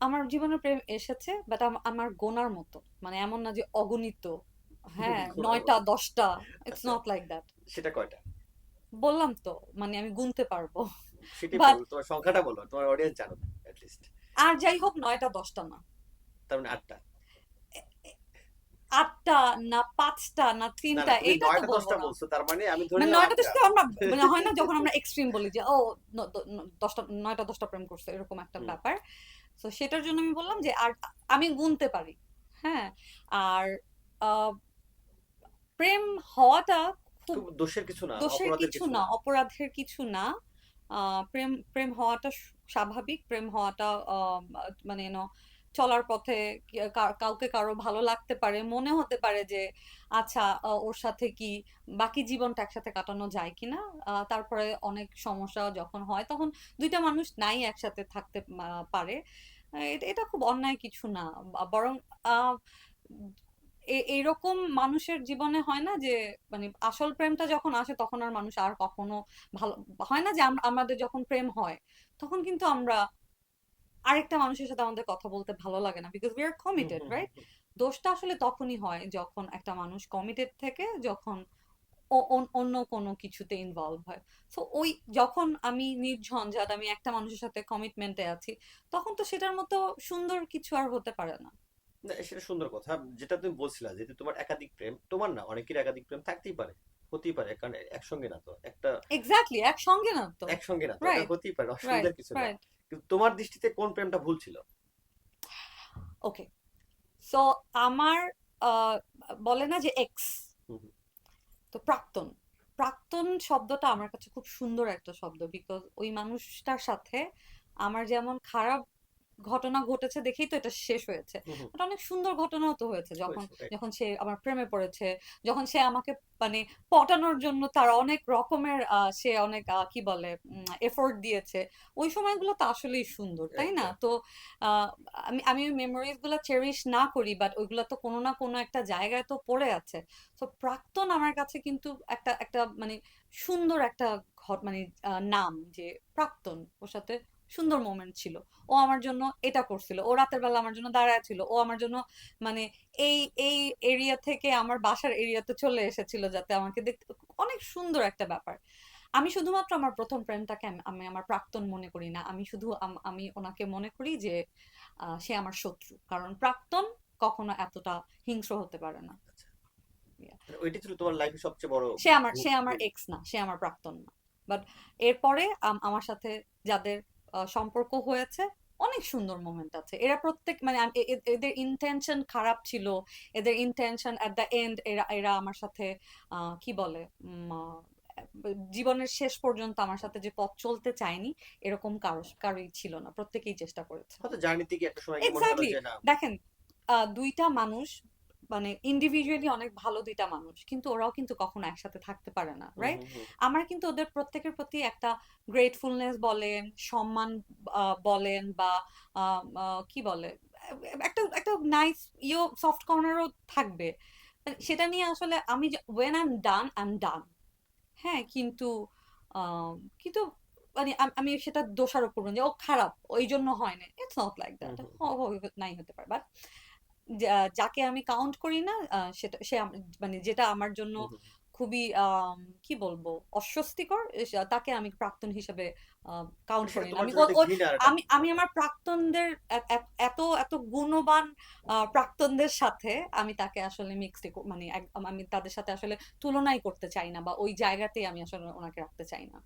আমার জীবনে প্রেম এসেছে বাট আমার গোনার মতো। মানে এমন না যে অগণিত। হ্যাঁ নয়টা দশটা ইটস। নট লাইক দ্যাট সেটা কয়টা? বললাম তো মানে আমি গুনতে পারব। সেটাই বলো তোমার সংখ্যাটা বলো তোমার অডিয়েন্স জানো লিস্ট আর যাই হোক নয়টা দশটা না। তার মানে আটটা। আটটা না পাঁচটা না তিনটা এইটা তো বলব দশটা না। বলছো তার মানে আমি ধরে মানে নয়টা দশটা আমরা মানে হয় না যখন আমরা এক্সট্রিম বলি যে ও দশটা নয়টা দশটা প্রেম করছে এরকম একটা ব্যাপার। তো সেটার জন্য আমি বললাম যে আর আমি গুনতে পারি। হ্যাঁ? আর আহ, প্রেম হওয়াটা খুব দোষের কিছু না দোষের অপরাধের কিছু না অপরাধের কিছু না। আহ, প্রেম প্রেম হওয়াটা স্বাভাবিক প্রেম হওয়াটা আহ, মানে চলার পথে কাউকে কারও ভালো লাগতে পারে, মনে হতে পারে যে আচ্ছা ওর সাথে কি বাকি জীবনটা একসাথে কাটানো যায় কিনা? তারপরে অনেক সমস্যা যখন হয়, তখন দুইটা মানুষ নাই একসাথে থাকতে পারে। এটা খুব অন্যায় কিছু না। বরং এইরকম মানুষের জীবনে হয় না যে মানে আসল প্রেমটা যখন আসে, তখন আর মানুষ আর কখনো ভালো, হয় না যে আমাদের যখন প্রেম হয়, তখন কিন্তু আমরা আরেকটা মানুষের সাথে আমাদের কথা বলতে ভালো লাগে না because we are committed right দোষটা আসলে তখনই হয় যখন একটা মানুষ কমিটেড থেকে যখন অন্য কোনো কিছুতে ইনভলভ হয়। তো ওই যখন আমি নির্ঝঞ্ঝাট আমি একটা মানুষের সাথে কমিটমেন্টে আছি তখন তো সেটার মতো সুন্দর কিছু আর হতে পারে না। না সেটা সুন্দর কথা। যেটা তুমি বলছিলা যে তোমার একাধিক প্রেম তোমার না অনেকের একাধিক প্রেম থাকতেই পারে। হতেই পারে কারণ একসঙ্গে না তো একটা এক্স্যাক্টলি একসঙ্গে না তো। একসঙ্গে না তো হতেই পারে অসুবিধার কিছু না কিন্তু তোমার দৃষ্টিতে কোন প্রেমটা ভুল ছিল? ওকে সো আমার বলে না যে এক্স। তো প্রাক্তন। প্রাক্তন শব্দটা আমার কাছে খুব সুন্দর একটা শব্দ বিকজ ওই মানুষটার সাথে আমার যেমন খারাপ ঘটনা ঘটেছে দেখেই তো এটা শেষ হয়েছে। এটা অনেক সুন্দর ঘটনাও তো হয়েছে যখন যখন সে আমার প্রেমে পড়েছে যখন সে আমাকে মানে পটানোর জন্য তার অনেক রকমের সে অনেক কি বলে এফোর্ট দিয়েছে। ওই সময়গুলো তো আসলেই সুন্দর তাই না? তো আমি আমি ওই মেমোরিজগুলো চেরিশ না করি বাট ওইগুলো তো কোনো না কোনো একটা জায়গায় তো পড়ে আছে। তো প্রাক্তন আমার কাছে কিন্তু একটা একটা মানে সুন্দর একটা ঘট মানে নাম যে প্রাক্তন ওর সাথে সুন্দর মোমেন্ট ছিল। ও আমার জন্য এটা করছিল। ও রাতের বেলা আমার জন্য দাঁড়ায় ছিল। ও আমার জন্য মানে এই এই এরিয়া থেকে আমার বাসার এরিয়াতে চলে এসেছিল যাতে আমাকে দেখতে অনেক সুন্দর একটা ব্যাপার। আমি শুধুমাত্র আমার প্রথম প্রেমটাকে আমি আমি আমার প্রাক্তন মনে করি না। আমি শুধু আমি ওনাকে মনে করি যে আহ, সে আমার শত্রু। কারণ প্রাক্তন কখনো এতটা হিংস্র হতে পারে না। মানে ওইটাই ছিল তোমার লাইফে সবচেয়ে বড় সে আমার সে আমার এক্স না সে আমার প্রাক্তন না। বাট এরপরে আমার সাথে যাদের সম্পর্ক হয়েছে। অনেক সুন্দর মোমেন্ট আছে। এরা প্রত্যেক মানে এদের ইন্টেনশন খারাপ ছিল। এদের ইন্টেনশন এট দ্য এন্ড এরা এরা আমার সাথে কি বলে উম, জীবনের শেষ পর্যন্ত আমার সাথে যে পথ চলতে চায়নি এরকম কারও কারোই ছিল না। প্রত্যেকেই চেষ্টা করেছে। দেখেন আহ, দুইটা মানুষ মানে ইন্ডিভিজুয়ালি অনেক ভালো দুইটা মানুষ কিন্তু ওরাও কিন্তু কখনো একসাথে থাকতে পারে না রাইট। আমার কিন্তু ওদের প্রত্যেকের প্রতি একটা গ্রেটফুলনেস বলেন সম্মান বলেন বা কি বলে? একটা একটা নাইস ইও সফট কর্নারও থাকবে। মানে সেটা নিয়ে আসলে আমি when I am done I am done হ্যাঁ কিন্তু কিন্তু মানে আম- আমি সেটা দোষারোপ করব যে ও খারাপ ওই জন্য হয় না ইটস নট লাইক দ্যাট নাই হতে পারে। বাট যাকে আমি কাউন্ট করি না সেটা সে মানে যেটা আমার জন্য। খুবই কি বলব অস্বস্তিকর তাকে আমি প্রাক্তন হিসেবে কাউন্ট করি আমি আমি আমি আমার প্রাক্তনদের এত এত গুণবান প্রাক্তনদের সাথে আমি তাকে আসলে মিক্সড মানে আমি তাদের সাথে আসলে তুলনাই করতে চাই না বা ওই জায়গাতেই আমি আসলে ওনাকে রাখতে চাই না।